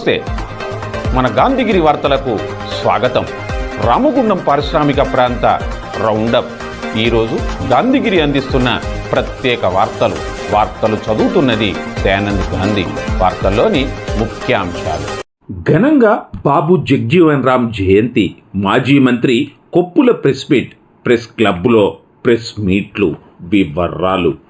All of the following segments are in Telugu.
నమస్తే. మన గాంధీగిరి వార్తలకు స్వాగతం. రామగుండం పారిశ్రామిక ప్రాంత రౌండప్. ఈరోజు గాంధీగిరి అందిస్తున్న ప్రత్యేక వార్తలు. వార్తలు చదువుతున్నది దయానంద్ గాంధీ. వార్తల్లోని ముఖ్యాంశాలు. ఘనంగా బాబు జగ్జీవన్ రామ్ జయంతి మాజీ మంత్రి కొప్పుల ప్రెస్ మీట్ ప్రెస్ క్లబ్లో ప్రెస్ మీట్లు వివరాలు.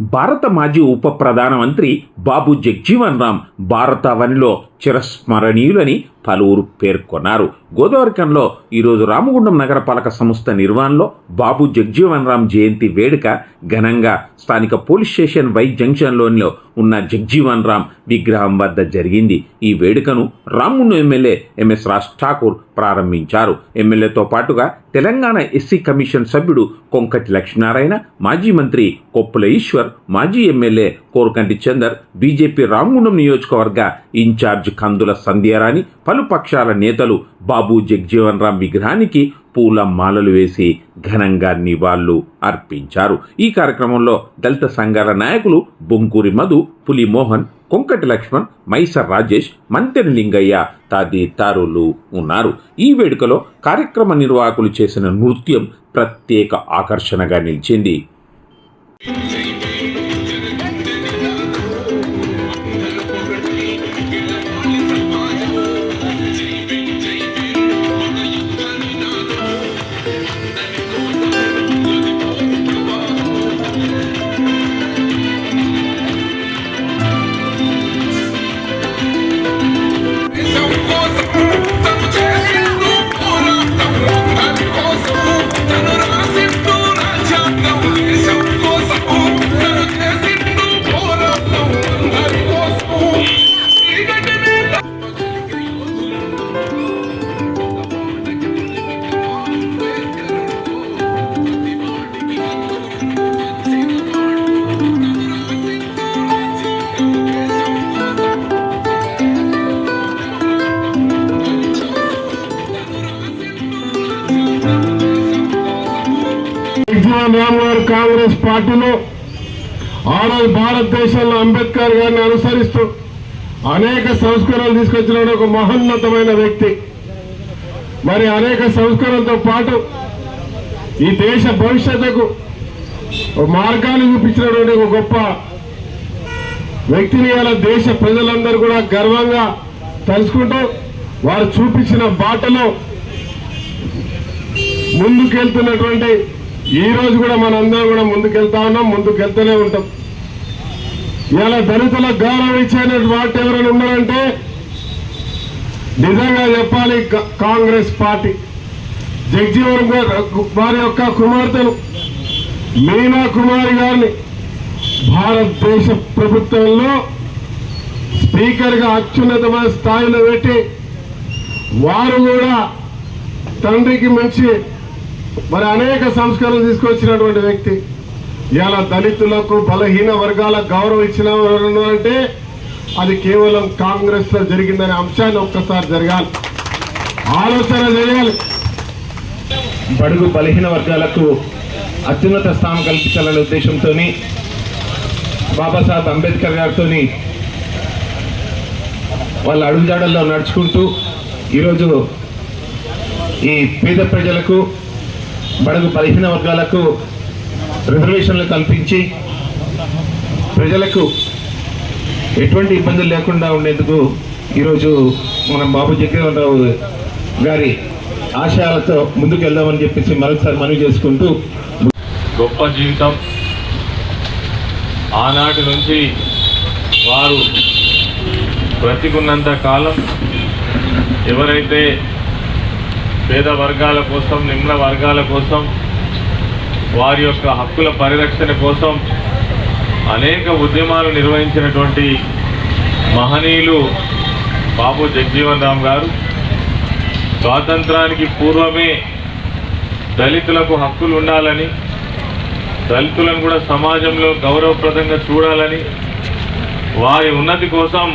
భారత మాజీ ఉప ప్రధానమంత్రి బాబు జగ్జీవన్ రామ్ భారత భారతావనిలో చిరస్మరణీయులని పలువురు పేర్కొన్నారు. గోదావరికంలో ఈరోజు రామగుండం నగరపాలక సంస్థ నిర్వహణలో బాబు జగ్జీవన్ రామ్ జయంతి వేడుక ఘనంగా స్థానిక పోలీస్ స్టేషన్ వై జంక్షన్లోనిలో ఉన్న జగ్జీవన్ రామ్ విగ్రహం వద్ద జరిగింది. ఈ వేడుకను రామును ఎమ్మెల్యే ఎంఎస్ రాజ్ ఠాకూర్ ప్రారంభించారు. ఎమ్మెల్యేతో పాటుగా తెలంగాణ ఎస్సీ కమిషన్ సభ్యుడు కొంకటి లక్ష్మీనారాయణ మాజీ మంత్రి కొప్పుల ఈశ్వర్ మాజీ ఎమ్మెల్యే కోరకంటి చందర్ బీజేపీ రామగుండం నియోజకవర్గ ఇన్ఛార్జ్ కందుల సంధ్యారాణి పలు పక్షాల నేతలు బాబు జగ్జీవన్ రామ్ విగ్రహానికి పూల మాలలు వేసి ఘనంగా నివాళులు అర్పించారు. ఈ కార్యక్రమంలో దళిత సంఘాల నాయకులు బొంకూరి మధు పులి మోహన్ కొంకటి లక్ష్మణ్ మైసర్ రాజేష్ మంతెని లింగయ్య తదితరులు ఉన్నారు. ఈ వేడుకలో కార్యక్రమ నిర్వాహకులు చేసిన నృత్యం ప్రత్యేక ఆకర్షణగా నిలిచింది. కాంగ్రెస్ పార్టీలో ఆ భారతదేశంలో అంబేద్కర్ గారిని అనుసరిస్తూ అనేక సంస్కరణలు తీసుకొచ్చిన ఒక మహోన్నతమైన వ్యక్తి. మరి అనేక సంస్కరణలతో పాటు ఈ దేశ భవిష్యత్తుకు ఒక మార్గాన్ని చూపించినటువంటి ఒక గొప్ప వ్యక్తిని అలా దేశ ప్రజలందరూ కూడా గర్వంగా తలుచుకుంటూ వారు చూపించిన బాటలో ముందుకెళ్తున్నటువంటి ఈ రోజు కూడా మనందరం కూడా ముందుకెళ్తా ఉన్నాం ముందుకెళ్తూనే ఉంటాం. ఇలా దళితుల గౌరవం ఇచ్చిన వాటి ఎవరైనా ఉన్నారంటే నిజంగా చెప్పాలి కాంగ్రెస్ పార్టీ. జగ్జీవన్ గారు వారి యొక్క కుమార్తెను మీనా కుమారి గారిని భారతదేశ ప్రభుత్వంలో స్పీకర్గా అత్యున్నతమైన స్థాయిలో పెట్టి వారు కూడా తండ్రికి మంచి మరి అనేక సంస్కరణలు తీసుకొచ్చినటువంటి వ్యక్తి. ఇలా దళితులకు బలహీన వర్గాలకు గౌరవం ఇచ్చిన అంటే అది కేవలం కాంగ్రెస్లో జరిగిందనే అంశాన్ని ఒక్కసారి జరగాలి. ఆలోచన చేయాలి. బడుగు బలహీన వర్గాలకు అత్యున్నత స్థానం కల్పించాలనే ఉద్దేశంతో బాబాసాహెబ్ అంబేద్కర్ గారితో వాళ్ళ అడుగుజాడల్లో నడుచుకుంటూ ఈరోజు ఈ పేద ప్రజలకు బడుగు బలహీన వర్గాలకు రిజర్వేషన్లు కల్పించి ప్రజలకు ఎటువంటి ఇబ్బందులు లేకుండా ఉండేందుకు ఈరోజు మనం బాబు జగన్ రావు గారి ఆశయాలతో ముందుకు వెళ్దామని చెప్పేసి మరొకసారి మనవి చేసుకుంటూ గొప్ప జీవితం. ఆనాటి నుంచి వారు బ్రతికున్నంత కాలం ఎవరైతే పేద వర్గాల కోసం నిమ్న వర్గాల కోసం వారి యొక్క హక్కుల పరిరక్షణ కోసం అనేక ఉద్యమాలు నిర్వహించినటువంటి మహనీయులు బాబు జగజీవన్ రామ్ గారు. స్వాతంత్రానికి పూర్వమే దళితులకు హక్కులు ఉండాలని దళితులను కూడా సమాజంలో గౌరవప్రదంగా చూడాలని వారి ఉన్నతి కోసం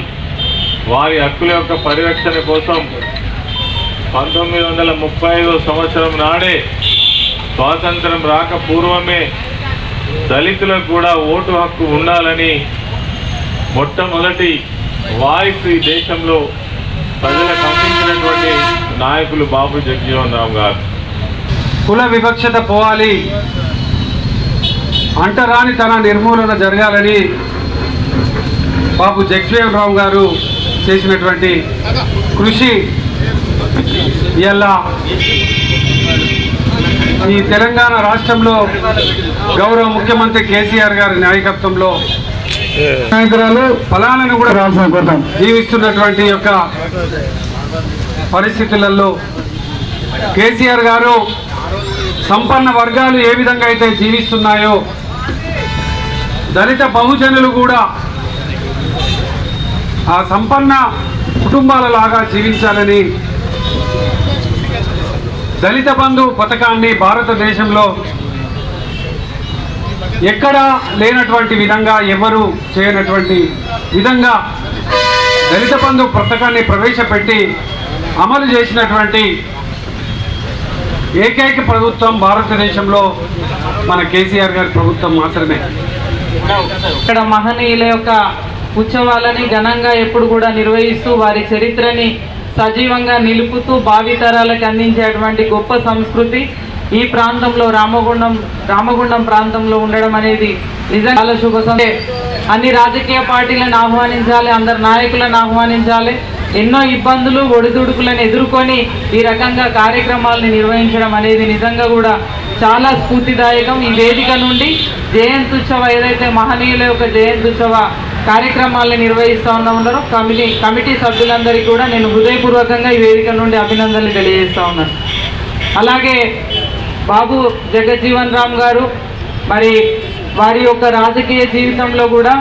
వారి హక్కుల యొక్క పరిరక్షణ కోసం పంతొమ్మిది వందల ముప్పై ఐదో సంవత్సరం నాడే స్వాతంత్రం రాక పూర్వమే దళితులకు కూడా ఓటు హక్కు ఉండాలని మొట్టమొదటి వాయిస్ ఈ దేశంలో ప్రజలకు అందించినటువంటి నాయకులు బాబు జగజీవన్ రామ్ గారు. కుల వివక్షత పోవాలి. అంటరాని తన నిర్మూలన జరగాలని బాబు జగ్జీవన్ రావు గారు చేసినటువంటి కృషి ఇలా ఈ తెలంగాణ రాష్ట్రంలో గౌరవ ముఖ్యమంత్రి కేసీఆర్ గారి నాయకత్వంలో నాయకురాలు ఫలాలను కూడా రాల్సిన జీవిస్తున్నటువంటి యొక్క పరిస్థితులలో కేసీఆర్ గారు సంపన్న వర్గాలు ఏ విధంగా అయితే జీవిస్తున్నాయో దళిత బహుజనులు కూడా ఆ సంపన్న కుటుంబాలలాగా జీవించాలని దళిత బంధు పథకాన్ని భారతదేశంలో ఎక్కడా లేనటువంటి విధంగా ఎవరు చేయనటువంటి విధంగా దళిత బంధు పథకాన్ని ప్రవేశపెట్టి అమలు చేసినటువంటి ఏకైక ప్రభుత్వం భారతదేశంలో మన కేసీఆర్ గారి ప్రభుత్వం మాత్రమే. ఇక్కడ మహనీయుల యొక్క ఉత్సవాలని ఘనంగా ఎప్పుడు కూడా నిర్వహిస్తూ వారి చరిత్రని సజీవంగా నిలుపుతూ భావితరాలకు అందించేటువంటి గొప్ప సంస్కృతి ఈ ప్రాంతంలో రామగుండం రామగుండం ప్రాంతంలో ఉండడం అనేది నిజంగా చాలా శుభ సం- అన్ని రాజకీయ పార్టీలను ఆహ్వానించాలి అందరు నాయకులను ఆహ్వానించాలి. ఎన్నో ఇబ్బందులు ఒడిదుడుకులను ఎదుర్కొని ఈ రకంగా కార్యక్రమాలను నిర్వహించడం అనేది నిజంగా కూడా చాలా స్ఫూర్తిదాయకం. ఈ వేదిక నుండి జయంత్యుత్సవ ఏదైతే మహనీయుల యొక్క జయంత్యుత్సవ కార్యక్రమాలను నిర్వహిస్తూ ఉన్నా ఉన్నారు కమిటీ కమిటీ సభ్యులందరికీ కూడా నేను హృదయపూర్వకంగా ఈ వేదిక నుండి అభినందనలు తెలియజేస్తూ ఉన్నాను. అలాగే బాబు జగజ్జీవన్ రామ్ గారు మరి వారి యొక్క రాజకీయ జీవితంలో కూడా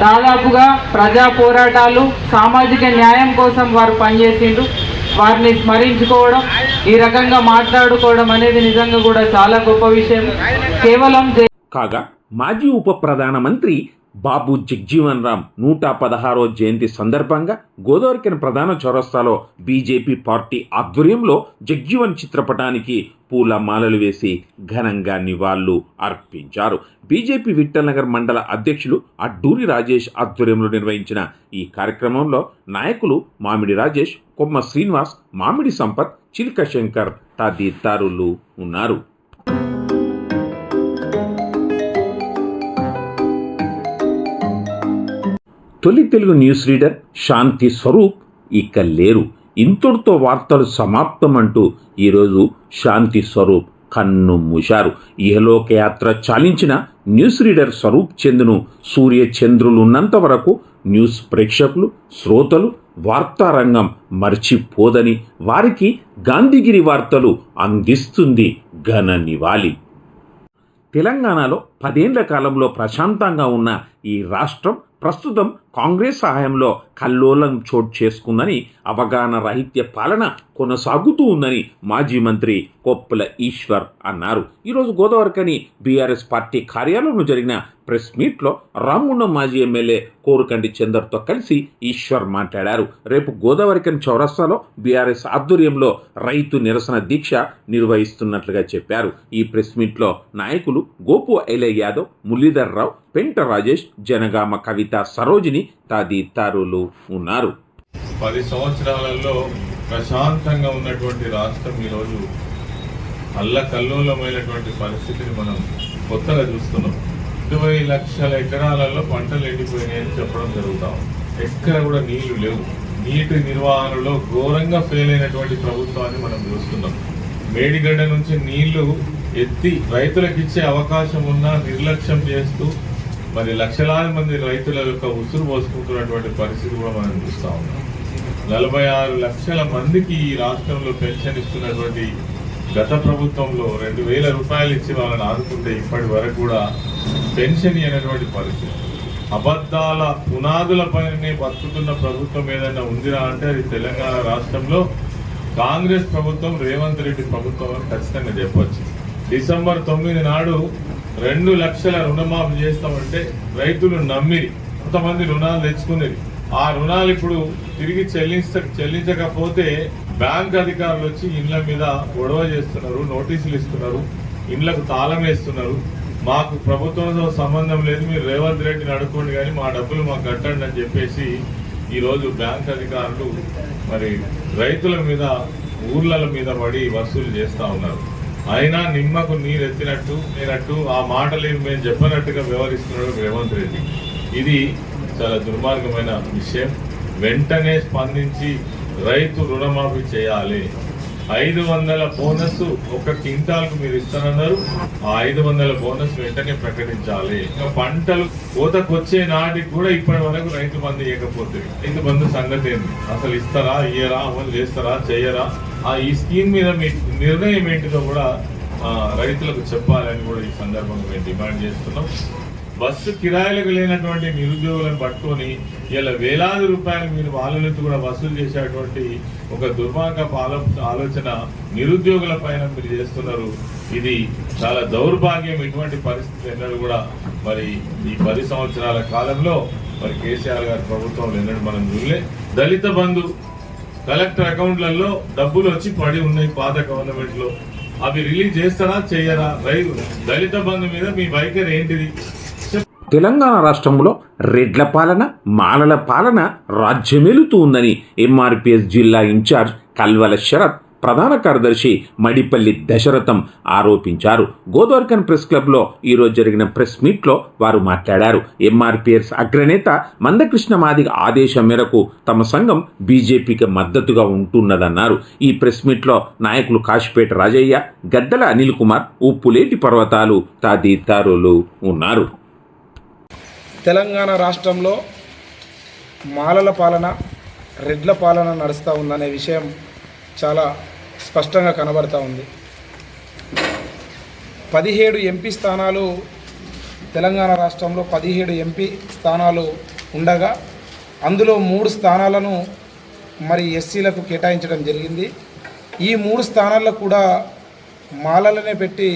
దాదాపుగా ప్రజా పోరాటాలు సామాజిక న్యాయం కోసం వారు పనిచేసిండ్రు. వారిని స్మరించుకోవడం ఈ రకంగా మాట్లాడుకోవడం అనేది నిజంగా కూడా చాలా గొప్ప విషయం. కేవలం కాగా మాజీ ఉప ప్రధానమంత్రి బాబు జగ్జీవన్ రామ్ నూట పదహారో జయంతి సందర్భంగా గోదావరికిన ప్రధాన చౌరస్తాలో బీజేపీ పార్టీ ఆధ్వర్యంలో జగ్జీవన్ చిత్రపటానికి పూల మాలలు వేసి ఘనంగా నివాళులు అర్పించారు. బీజేపీ విఠల్నగర్ మండల అధ్యక్షులు అడ్డూరి రాజేష్ ఆధ్వర్యంలో నిర్వహించిన ఈ కార్యక్రమంలో నాయకులు మామిడి రాజేష్ కొమ్మ శ్రీనివాస్ మామిడి సంపత్ చిలక శంకర్ తదితరులు ఉన్నారు. తొలి తెలుగు న్యూస్ రీడర్ శాంతి స్వరూప్ ఇక లేరు. ఇంతటితో వార్తలు సమాప్తం అంటూ ఈరోజు శాంతి స్వరూప్ కన్ను మూశారు. ఇహలోక యాత్ర చాలించిన న్యూస్ రీడర్ స్వరూప్ చంద్ను సూర్య చంద్రులు ఉన్నంత వరకు న్యూస్ ప్రేక్షకులు శ్రోతలు వార్తారంగం మర్చిపోదని వారికి గాంధీగిరి వార్తలు అందిస్తుంది ఘన నివాళి. తెలంగాణలో పదేండ్ల కాలంలో ప్రశాంతంగా ఉన్న ఈ రాష్ట్రం ప్రస్తుతం కాంగ్రెస్ సహాయంలో కల్లోలం చోటు చేసుకుందని అవగాహన రహిత్య పాలన కొనసాగుతూ ఉందని మాజీ మంత్రి కొప్పుల ఈశ్వర్ అన్నారు. ఈరోజు గోదావరికని బీఆర్ఎస్ పార్టీ కార్యాలయంలో జరిగిన ప్రెస్ మీట్లో రామగుండం మాజీ ఎమ్మెల్యే కోరుకంటి చందర్తో కలిసి ఈశ్వర్ మాట్లాడారు. రేపు గోదావరికని చౌరస్తాలో బీఆర్ఎస్ ఆధ్వర్యంలో రైతు నిరసన దీక్ష నిర్వహిస్తున్నట్లుగా చెప్పారు. ఈ ప్రెస్ మీట్లో నాయకులు గోపు ఐలయ్య యాదవ్ మురళీధర్ రావు పెంట రాజేష్ జనగామ కవిత సరోజిని తదితరులు ఉన్నారు. పది సంవత్సరాలలో ప్రశాంతంగా ఉన్నటువంటి రాష్ట్రం ఈరోజు అల్లకల్లోలమైనటువంటి పరిస్థితిని మనం కొత్తగా చూస్తున్నాం. ఇరవై లక్షల ఎకరాలలో పంటలు ఎండిపోయినాయని చెప్పడం జరుగుతాం ఎక్కడ కూడా నీళ్ళు లేవు. నీటి నిర్వహణలో ఘోరంగా ఫెయిల్ అయినటువంటి ప్రభుత్వాన్ని మనం చూస్తున్నాం. మేడిగడ్డ నుంచి నీళ్ళు ఎత్తి రైతులకు ఇచ్చే అవకాశం ఉన్నా నిర్లక్ష్యం చేస్తూ మరి లక్షలాది మంది రైతుల యొక్క ఉసురు పోసుకుంటున్నటువంటి పరిస్థితి కూడా మనం చూస్తా ఉన్నాం. నలభై ఆరు లక్షల మందికి ఈ రాష్ట్రంలో పెన్షన్ ఇస్తున్నటువంటి గత ప్రభుత్వంలో రెండు వేల రూపాయలు ఇచ్చి వాళ్ళని ఆదుకుంటే ఇప్పటి వరకు కూడా పెన్షన్ ఇవ్వనటువంటి పరిస్థితి. అబద్ధాల పునాదులపైనే బతుకుతున్న ప్రభుత్వం ఏదైనా ఉందిరా అంటే అది తెలంగాణ రాష్ట్రంలో కాంగ్రెస్ ప్రభుత్వం రేవంత్ రెడ్డి ప్రభుత్వం అని ఖచ్చితంగా చెప్పొచ్చు. డిసెంబర్ తొమ్మిది నాడు రెండు లక్షల రుణమాఫీ చేస్తామంటే రైతులు నమ్మిరి. కొంతమంది రుణాలు తెచ్చుకునేది. ఆ రుణాలు ఇప్పుడు తిరిగి చెల్లించ చెల్లించకపోతే బ్యాంక్ అధికారులు వచ్చి ఇండ్ల మీద గొడవ చేస్తున్నారు నోటీసులు ఇస్తున్నారు ఇండ్లకు తాళం వేస్తున్నారు. మాకు ప్రభుత్వంతో సంబంధం లేదు మీరు రేవంత్ రెడ్డిని అడుక్కోండి కానీ మా డబ్బులు మాకు కట్టండి అని చెప్పేసి ఈరోజు బ్యాంక్ అధికారులు మరి రైతుల మీద ఊర్ల మీద పడి వసూలు చేస్తా ఉన్నారు. అయినా నిమ్మకు నీరు ఎత్తినట్టు నేనట్టు ఆ మాటలు మేము చెప్పినట్టుగా వ్యవహరిస్తున్నాడు రేవంత్ రెడ్డి. ఇది చాలా దుర్మార్గమైన విషయం. వెంటనే స్పందించి రైతు రుణమాఫీ చేయాలి. ఐదు వందల బోనస్ ఒక క్వింటాల్కు మీరు ఇస్తానన్నారు. ఆ ఐదు వందల బోనస్ వెంటనే ప్రకటించాలి. ఇంకా పంటలు కోతకొచ్చే నాటికి కూడా ఇప్పటి వరకు రైతు బంధు ఇవ్వకపోతే రైతు బంధు సంగతి ఏంది? అసలు ఇస్తారా ఇయ్యరా అమలు చేస్తారా చేయరా? ఈ స్కీమ్ మీద మీ నిర్ణయం ఏంటిదో కూడా రైతులకు చెప్పాలని కూడా ఈ సందర్భంగా మేము డిమాండ్ చేస్తున్నాం. బస్సు కిరాయిలకు లేనటువంటి నిరుద్యోగులను పట్టుకొని ఇలా వేలాది రూపాయలు మీరు వాళ్ళ నుంచి కూడా వసూలు చేసేటువంటి ఒక దుర్మార్గపు ఆలోచన నిరుద్యోగుల పైన మీరు చేస్తున్నారు. ఇది చాలా దౌర్భాగ్యం ఇటువంటి పరిస్థితి ఎన్నడూ కూడా మరి ఈ పది సంవత్సరాల కాలంలో మరి కేసీఆర్ గారి ప్రభుత్వంలో ఎన్నడూ మనం చూడలే. దళిత బంధు కలెక్టర్ అకౌంట్లలో డబ్బులు వచ్చి పడి ఉన్నాయి పాత గవర్నమెంట్లో అవి రిలీజ్ చేస్తారా చేయరా? రైతు దళిత బంధు మీద మీ వైఖరి ఏంటిది? తెలంగాణ రాష్ట్రంలో రెడ్ల పాలన మాలల పాలన రాజ్యమేలుతూ ఉందని ఎంఆర్పిఎస్ జిల్లా ఇన్ఛార్జ్ కల్వల శరత్ ప్రధాన కార్యదర్శి మడిపల్లి దశరథం ఆరోపించారు. గోదావరికన్ ప్రెస్ క్లబ్లో ఈరోజు జరిగిన ప్రెస్ మీట్లో వారు మాట్లాడారు. ఎంఆర్పిఎస్ అగ్రనేత మందకృష్ణ మాదిగ ఆదేశం మేరకు తమ సంఘం బీజేపీకి మద్దతుగా ఉంటున్నదన్నారు. ఈ ప్రెస్ మీట్లో నాయకులు కాశీపేట రాజయ్య గద్దల అనిల్ కుమార్ ఉప్పులేటి పర్వతాలు తదితరులు ఉన్నారు. తెలంగాణ రాష్ట్రంలో మాలల పాలన రెడ్ల పాలన నడుస్తూ ఉందనే విషయం చాలా స్పష్టంగా కనబడతా ఉంది. పదిహేడు ఎంపీ స్థానాలు తెలంగాణ రాష్ట్రంలో పదిహేడు ఎంపీ స్థానాలు ఉండగా అందులో మూడు స్థానాలను మరి ఎస్సీలకు కేటాయించడం జరిగింది. ఈ మూడు స్థానాల్లో కూడా మాలలనే పెట్టి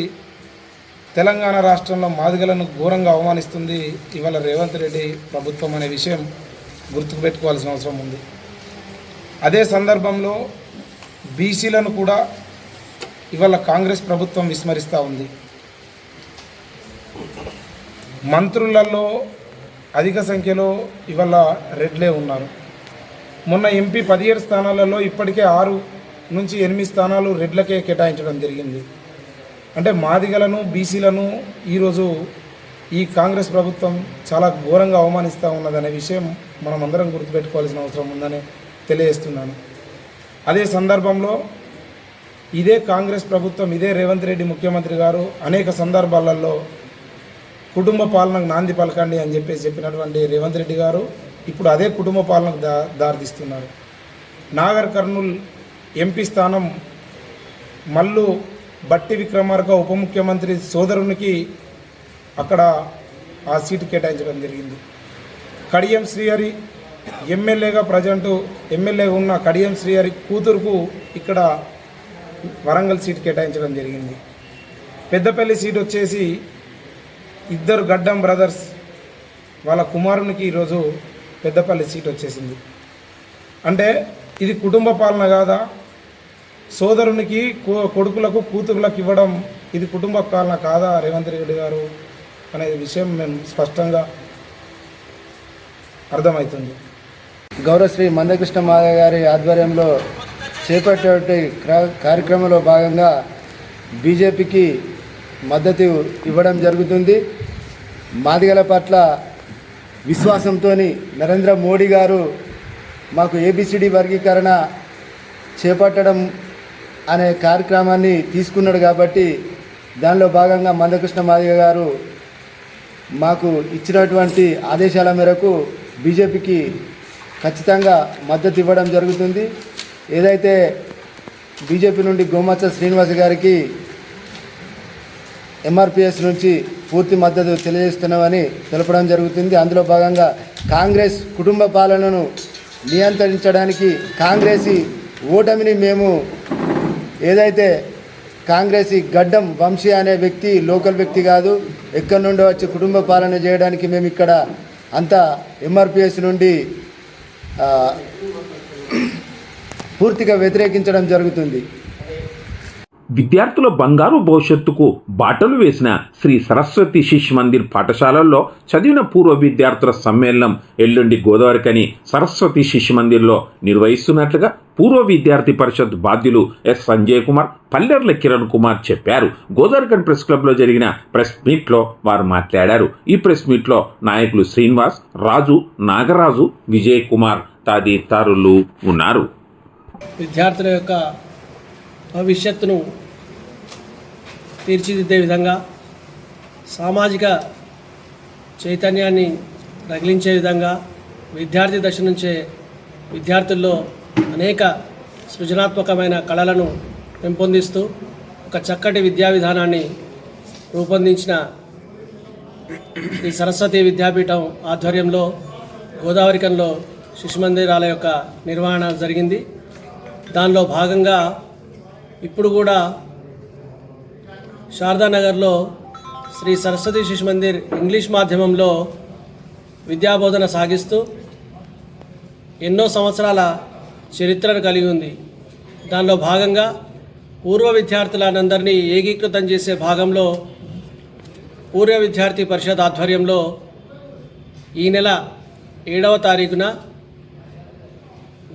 తెలంగాణ రాష్ట్రంలో మాదిగలను ఘోరంగా అవమానిస్తుంది ఇవాళ రేవంత్ రెడ్డి ప్రభుత్వం అనే విషయం గుర్తుపెట్టుకోవాల్సిన అవసరం ఉంది. అదే సందర్భంలో బీసీలను కూడా ఇవాళ కాంగ్రెస్ ప్రభుత్వం విస్మరిస్తూ ఉంది. మంత్రులలో అధిక సంఖ్యలో ఇవాళ రెడ్లే ఉన్నారు. మొన్న ఎంపీ పదిహేడు స్థానాలలో ఇప్పటికే ఆరు నుంచి ఎనిమిది స్థానాలు రెడ్లకే కేటాయించడం జరిగింది. అంటే మాదిగలను బీసీలను ఈరోజు ఈ కాంగ్రెస్ ప్రభుత్వం చాలా ఘోరంగా అవమానిస్తూ ఉన్నదనే విషయం మనం అందరం గుర్తుపెట్టుకోవాల్సిన అవసరం ఉందని తెలియజేస్తున్నాను. అదే సందర్భంలో ఇదే కాంగ్రెస్ ప్రభుత్వం ఇదే రేవంత్ రెడ్డి ముఖ్యమంత్రి గారు అనేక సందర్భాలలో కుటుంబ పాలనకు నాంది పలకండి అని చెప్పేసి చెప్పినటువంటి రేవంత్ రెడ్డి గారు ఇప్పుడు అదే కుటుంబ పాలనకు దా దారితీస్తున్నారు. నాగర్ కర్నూల్ ఎంపీ స్థానం మల్లు బట్టి విక్రమార్క ఉప ముఖ్యమంత్రి సోదరునికి అక్కడ ఆ సీటు కేటాయించడం జరిగింది. కడియం శ్రీహరి ఎమ్మెల్యేగా ప్రజెంట్ ఎమ్మెల్యేగా ఉన్న కడియం శ్రీహరి కూతురుకు ఇక్కడ వరంగల్ సీట్ కేటాయించడం జరిగింది. పెద్దపల్లి సీట్ వచ్చేసి ఇద్దరు గడ్డం బ్రదర్స్ వాళ్ళ కుమారునికి ఈరోజు పెద్దపల్లి సీట్ వచ్చేసింది. అంటే ఇది కుటుంబ పాలన కాదా? సోదరునికి కొడుకులకు కూతురులకు ఇవ్వడం ఇది కుటుంబ పాలన కాదా రేవంత్ రెడ్డి గారు అనే విషయం మేము స్పష్టంగా అర్థమవుతుంది. గౌరవశ్రీ మందకృష్ణ మాధవ్ గారి ఆధ్వర్యంలో చేపట్టే కార్యక్రమంలో భాగంగా బీజేపీకి మద్దతు ఇవ్వడం జరుగుతుంది. మాదిగల పట్ల విశ్వాసంతో నరేంద్ర మోడీ గారు మాకు ఏబిసిడి వర్గీకరణ చేపట్టడం అనే కార్యక్రమాన్ని తీసుకున్నాడు కాబట్టి దానిలో భాగంగా మందకృష్ణ మాదిగ గారు మాకు ఇచ్చినటువంటి ఆదేశాల మేరకు బీజేపీకి ఖచ్చితంగా మద్దతు ఇవ్వడం జరుగుతుంది. ఏదైతే బీజేపీ నుండి గోమచ్చ శ్రీనివాస్ గారికి ఎంఆర్పిఎస్ నుంచి పూర్తి మద్దతు తెలియజేస్తున్నామని తెలపడం జరుగుతుంది. అందులో భాగంగా కాంగ్రెస్ కుటుంబ పాలనను నియంత్రించడానికి కాంగ్రెస్ ఓటమిని మేము ఏదైతే కాంగ్రెస్ గడ్డం వంశీ అనే వ్యక్తి లోకల్ వ్యక్తి కాదు ఎక్కడి నుండో వచ్చి కుటుంబ పాలన చేయడానికి మేము ఇక్కడ అంతా ఎంఆర్పిఎస్ నుండి పూర్తిగా వ్యతిరేకించడం జరుగుతుంది. విద్యార్థుల బంగారు భవిష్యత్తుకు బాటలు వేసిన శ్రీ సరస్వతి శిష్ మందిర్ పాఠశాలల్లో చదివిన పూర్వ విద్యార్థుల సమ్మేళనం ఎల్లుండి గోదావరికని సరస్వతి శిష్ మందిర్లో నిర్వహిస్తున్నట్లుగా పూర్వ విద్యార్థి పరిషత్ బాధ్యులు ఎస్ సంజయ్ కుమార్ పల్లెర్ల కిరణ్ కుమార్ చెప్పారు. గోదావరికన్ ప్రెస్ క్లబ్లో జరిగిన ప్రెస్ మీట్లో వారు మాట్లాడారు. ఈ ప్రెస్ మీట్లో నాయకులు శ్రీనివాస్ రాజు నాగరాజు విజయ్ కుమార్ తదితరులు ఉన్నారు. విద్యార్థుల యొక్క భవిష్యత్తును తీర్చిదిద్దే విధంగా సామాజిక చైతన్యాన్ని రగిలించే విధంగా విద్యార్థి దశ నుంచే విద్యార్థుల్లో అనేక సృజనాత్మకమైన కళలను పెంపొందిస్తూ ఒక చక్కటి విద్యా విధానాన్ని రూపొందించిన శ్రీ సరస్వతి విద్యాపీఠం ఆధ్వర్యంలో గోదావరికంలో శిశుమందిరాల యొక్క నిర్వహణ జరిగింది. దానిలో భాగంగా ఇప్పుడు కూడా శారదానగర్లో శ్రీ సరస్వతి శిశు మందిర్ ఇంగ్లీష్ మాధ్యమంలో విద్యాబోధన సాగిస్తూ ఎన్నో సంవత్సరాల చరిత్రను కలిగి ఉంది. దానిలో భాగంగా పూర్వ విద్యార్థులందరినీ ఏకీకృతం చేసే భాగంలో పూర్వ విద్యార్థి పరిషత్ ఆధ్వర్యంలో ఈ నెల ఏడవ తారీఖున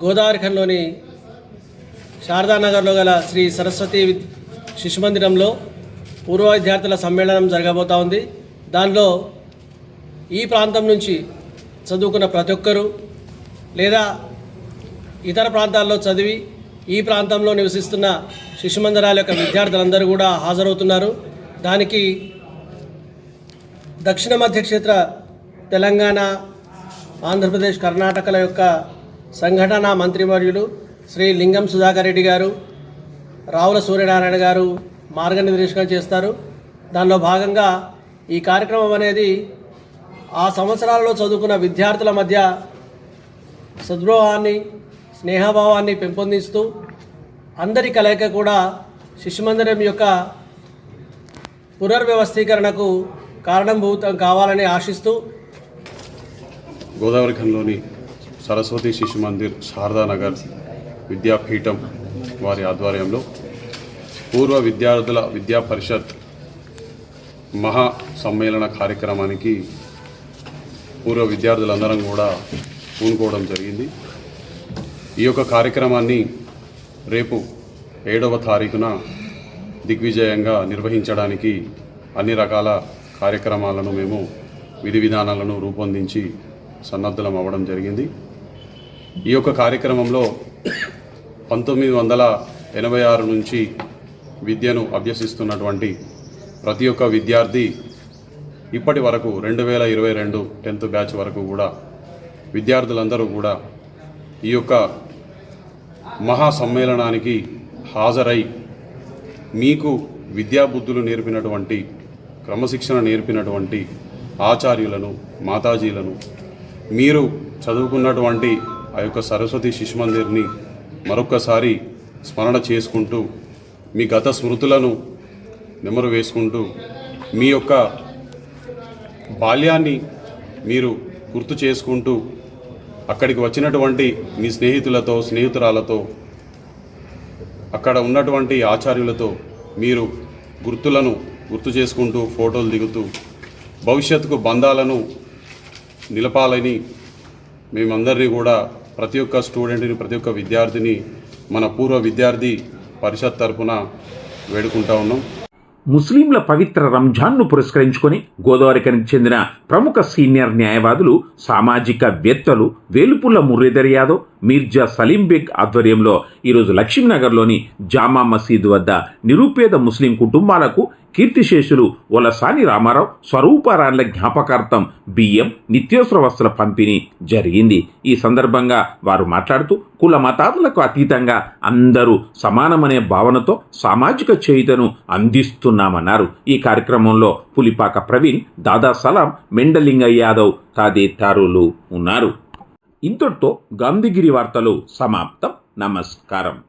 గోదావరిఖంలోని శారదానగర్లో గల శ్రీ సరస్వతి శిశు మందిరంలో పూర్వ విద్యార్థుల సమ్మేళనం జరగబోతా ఉంది. దానిలో ఈ ప్రాంతం నుంచి చదువుకున్న ప్రతి ఒక్కరూ లేదా ఇతర ప్రాంతాల్లో చదివి ఈ ప్రాంతంలో నివసిస్తున్న శిశు మందిరాల యొక్క విద్యార్థులందరూ కూడా హాజరవుతున్నారు. దానికి దక్షిణ మధ్య క్షేత్ర తెలంగాణ ఆంధ్రప్రదేశ్ కర్ణాటకల యొక్క సంఘటన మంత్రివర్యులు శ్రీ లింగం సుధాకర్ రెడ్డి గారు రావుల సూర్యనారాయణ గారు మార్గనిర్దేశకం చేస్తారు. దానిలో భాగంగా ఈ కార్యక్రమం అనేది ఆ సంవత్సరాలలో చదువుకున్న విద్యార్థుల మధ్య సద్భావాన్ని స్నేహభావాన్ని పెంపొందిస్తూ అందరి కలయిక కూడా శిశుమందిరం యొక్క పునర్వ్యవస్థీకరణకు కారణభూతం కావాలని ఆశిస్తూ గోదావరిఖంలోని సరస్వతి శిశు మందిర్ శారదానగర్ విద్యాపీఠం వారి ఆధ్వర్యంలో పూర్వ విద్యార్థుల విద్యా పరిషత్ మహా సమ్మేళన కార్యక్రమానికి పూర్వ విద్యార్థులందరం కూడా పూనుకోవడం జరిగింది. ఈ యొక్క కార్యక్రమాన్ని రేపు ఏడవ తారీఖున దిగ్విజయంగా నిర్వహించడానికి అన్ని రకాల కార్యక్రమాలను మేము విధి విధానాలను రూపొందించి సన్నద్ధులం అవ్వడం జరిగింది. ఈ యొక్క కార్యక్రమంలో పంతొమ్మిది వందల ఎనభై ఆరు నుంచి విద్యను అభ్యసిస్తున్నటువంటి ప్రతి ఒక్క విద్యార్థి ఇప్పటి వరకు రెండు వేల ఇరవై రెండు టెన్త్ బ్యాచ్ వరకు కూడా విద్యార్థులందరూ కూడా ఈ యొక్క మహా సమ్మేళనానికి హాజరై మీకు విద్యాబుద్ధులు నేర్పినటువంటి క్రమశిక్షణ నేర్పినటువంటి ఆచార్యులను మాతాజీలను మీరు చదువుకున్నటువంటి ఆ యొక్క సరస్వతి శిశు మందిర్ని మరొక్కసారి స్మరణ చేసుకుంటూ మీ గత స్మృతులను నెమరు వేసుకుంటూ మీ యొక్క బాల్యాన్ని మీరు గుర్తు చేసుకుంటూ అక్కడికి వచ్చినటువంటి మీ స్నేహితులతో స్నేహితురాలతో అక్కడ ఉన్నటువంటి ఆచార్యులతో మీరు గుర్తులను గుర్తు చేసుకుంటూ ఫోటోలు దిగుతూ భవిష్యత్తుకు బంధాలను నిలపాలని మేమందరినీ కూడా ప్రతి ఒక్క స్టూడెంట్ని ప్రతి ఒక్క విద్యార్థిని మన పూర్వ విద్యార్థి పరిషత్ తరఫున వేడుకుంటా ఉన్నాం. ముస్లింల పవిత్ర రంజాన్ను పురస్కరించుకొని గోదావరికి చెందిన ప్రముఖ సీనియర్ న్యాయవాదులు సామాజిక వేత్తలు వేలుపుల్ల మురళీధర్ యాదవ్ మీర్జా సలీం బేగ్ ఆధ్వర్యంలో ఈరోజు లక్ష్మీనగర్లోని జామా మసీద్ వద్ద నిరుపేద ముస్లిం కుటుంబాలకు కీర్తిశేషులు వలసాని రామారావు స్వరూపారాన్ల జ్ఞాపకార్థం బియ్యం నిత్యావసర వస్తువుల పంపిణీ జరిగింది. ఈ సందర్భంగా వారు మాట్లాడుతూ కుల మతాదులకు అతీతంగా అందరూ సమానమనే భావనతో సామాజిక చేయుతను అందిస్తున్నామన్నారు. ఈ కార్యక్రమంలో పులిపాక ప్రవీణ్ దాదా సలాం మెండలింగ యాదవ్ తదితరులు ఉన్నారు. ఇంతటితో గాంధీగిరి వార్తలు సమాప్తం. నమస్కారం.